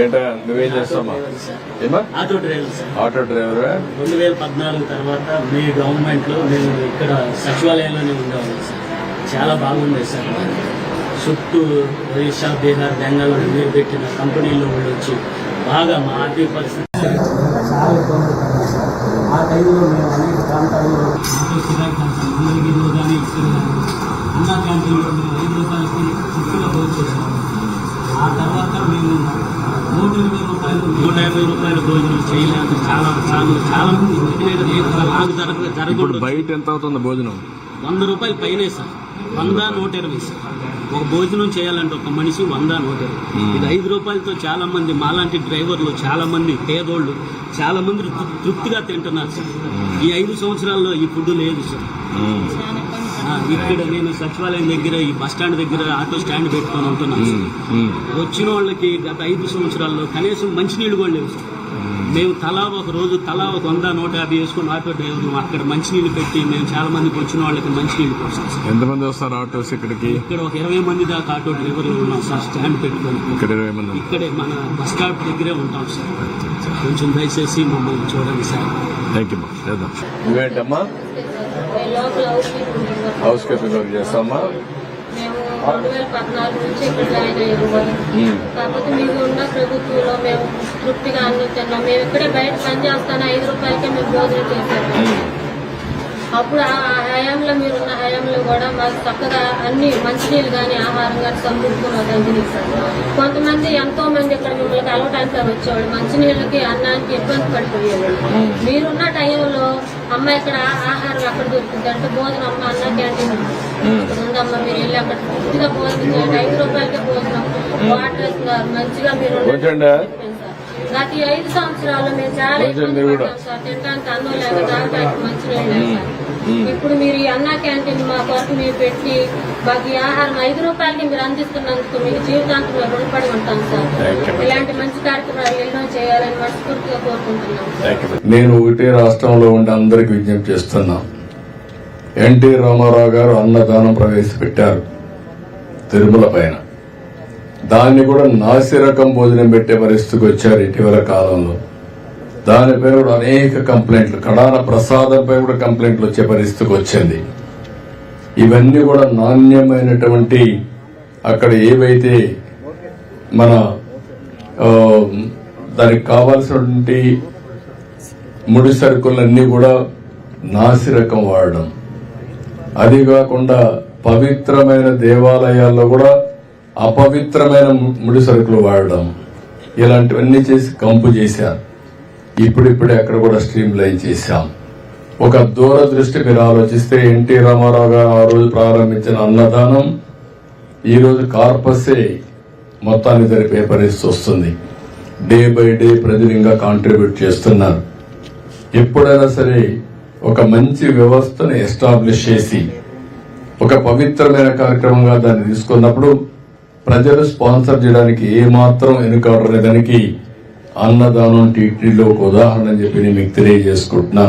ఏంటా? నువ్వేం చేస్తావా ఏమా auto driver sir. Auto driver? రెండు వేల పద్నాలుగు తర్వాత మీ గవర్నమెంట్లో మేము ఇక్కడ సచివాలయంలోనే ఉండేవాళ్ళం సార్. చాలా బాగుండేది సార్. చుట్టూ ఒరిస్సా బీహార్ బెంగాళూరు మీరు పెట్టిన కంపెనీలో వాళ్ళు వచ్చి బాగా మా ఆర్థిక పరిస్థితి చాలా ఇబ్బంది ఆ టైంలో మేము అనేక ప్రాంతాల్లో అన్నా క్యాంటీన్లో ఐదు రూపాయలకి భోజనం ఆ తర్వాత మేము నూట ఇరవై రూపాయలు నూట యాభై రూపాయల భోజనం చేయలేక చాలా చాలా చాలా మంది నాకు జరగ ఇప్పుడు జరగకూడదు బయట ఎంత అవుతుంది భోజనం? వంద రూపాయలు పైనే సార్. వంద నూట ఇరవై సార్. ఒక భోజనం చేయాలంటే ఒక మనిషి వంద నూట ఇరవై. ఇది ఐదు రూపాయలతో చాలా మంది మాలాంటి డ్రైవర్లు చాలా మంది పేదోళ్ళు చాలా మంది తృప్తిగా తింటున్నారు సార్. ఈ ఐదు సంవత్సరాల్లో ఈ ఫుడ్ లేదు సార్. ఇక్కడ నేను సచివాలయం దగ్గర ఈ బస్ స్టాండ్ దగ్గర ఆటో స్టాండ్ పెట్టుకొని ఉంటున్నాను. వచ్చిన వాళ్ళకి గత ఐదు సంవత్సరాల్లో కనీసం మంచినీళ్ళు కూడా లేవు సార్. మేము తలా ఒక రోజు తలా ఒక వంద నూట యాభై వేసుకుని ఆటో డ్రైవర్లు అక్కడ మంచినీళ్ళు పెట్టి మేము చాలా మందికి వచ్చిన వాళ్ళకి మంచినీళ్ళు పోస్తాం సార్. ఎంతమంది వస్తారు ఆటోస్ ఇక్కడికి? ఇక్కడ ఒక ఇరవై మంది దాకా ఆటో డ్రైవర్లు ఉన్నాం సార్ స్టాండ్ పెట్టుకొని. ఇక్కడ ఇరవై మంది ఇక్కడే మన బస్ స్టాప్ దగ్గరే ఉంటాం సార్. కొంచెం దయచేసి మమ్మల్ని చూడండి సార్. థ్యాంక్ యూ చేద్దాం. Housekeeping work. చేస్తామా? రెండు వేల పద్నాలుగు నుంచి ఇక్కడ జాయిన్ అయ్యాము ఉమ్. కాకపోతే మీకు ఉన్న ప్రభుత్వంలో మేము. తృప్తిగా అన్ని తిన్నాం మేము ఇక్కడే బయట పని చేస్తాను ఐదు రూపాయలకే మేము భోజనం చేసాము అప్పుడు ఆ హయాంలో మీరున్న హయాంలో కూడా మాకు చక్కగా అన్ని మంచినీళ్ళు కానీ ఆహారం కానీ సమృద్ధి కొంతమంది ఎంతో మంది ఇక్కడ మిమ్మల్ని కలవటానికి అని వచ్చేవాళ్ళు మంచినీళ్ళకి అన్నానికి ఇబ్బంది పడిపోయేవాళ్ళు మీరున్న టైంలో అమ్మ ఇక్కడ ఆహారం ఎక్కడ దొరుకుతుంది అంటే భోజనం అమ్మ అన్న క్యాంటీన్ ఉందమ్మా మీరు వెళ్ళి అక్కడ పూర్తిగా భోజనం చేయండి. ఐదు రూపాయలకే భోజనం. వాటర్ ఇస్తున్నారు మంచిగా మీరు కొంచెండా? గత ఐదు సంవత్సరాలు మేము చాలా ఇబ్బంది. పడ్డాం సార్. తినడానికి అన్నం లేక లేక మ్మ్. ఇప్పుడు మీరు ఈ అన్నా క్యాంటీన్ మా కొరకు మీరు పెట్టి మాకు ఈ ఆహారం ఐదు రూపాయలకి మీరు అందిస్తున్నందుకు మీకు జీవితాంతం రుణపడి ఉంటాం సార్. ఇలాంటి మంచి కార్యక్రమాలు ఎన్నో చేయాలని మనస్ఫూర్తిగా కోరుకుంటున్నాం. నేను ఒకటే రాష్ట్రంలో ఉండి అందరికి విజ్ఞప్తి చేస్తున్నా. ఎన్టీ రామారావు గారు అన్నదానం ప్రవేశపెట్టారు తిరుమల పైన. దాన్ని కూడా నాసిరకం భోజనం పెట్టే పరిస్థితికి వచ్చారు ఇటీవల కాలంలో. దానిపై కూడా అనేక కంప్లైంట్లు కడాన ప్రసాదంపై కూడా కంప్లైంట్లు వచ్చే పరిస్థితికి వచ్చింది. ఇవన్నీ కూడా నాణ్యమైనటువంటి అక్కడ ఏవైతే మన దానికి కావాల్సినటువంటి ముడి సరుకులన్నీ కూడా నాసిరకం వాడడం. అది కాకుండా పవిత్రమైన దేవాలయాల్లో కూడా అపవిత్రమైన ముడి సరుకులు వాడడం. ఇలాంటివన్నీ చేసి కంపు చేశారు. ఇప్పుడిప్పుడే అక్కడ కూడా స్ట్రీమ్ లైన్ చేశాం. ఒక దూరదృష్టి మీరు ఆలోచిస్తే ఎన్టీ రామారావు గారు ఆ రోజు ప్రారంభించిన అన్నదానం ఈరోజు కార్పసే మొత్తాన్ని జరిపే పరిస్థితి వస్తుంది. డే బై డే ప్రజలు ఇంకా కాంట్రిబ్యూట్ చేస్తున్నారు. ఎప్పుడైనా సరే ఒక మంచి వ్యవస్థను ఎస్టాబ్లిష్ చేసి ఒక పవిత్రమైన కార్యక్రమంగా దాన్ని తీసుకున్నప్పుడు ప్రజలు స్పాన్సర్ చేయడానికి ఏమాత్రం మాత్రం వెనుకాడలేదానికి అన్నదానం టీటీడీలో ఒక ఉదాహరణ అని చెప్పి నేను మీకు తెలియజేసుకుంటున్నాను.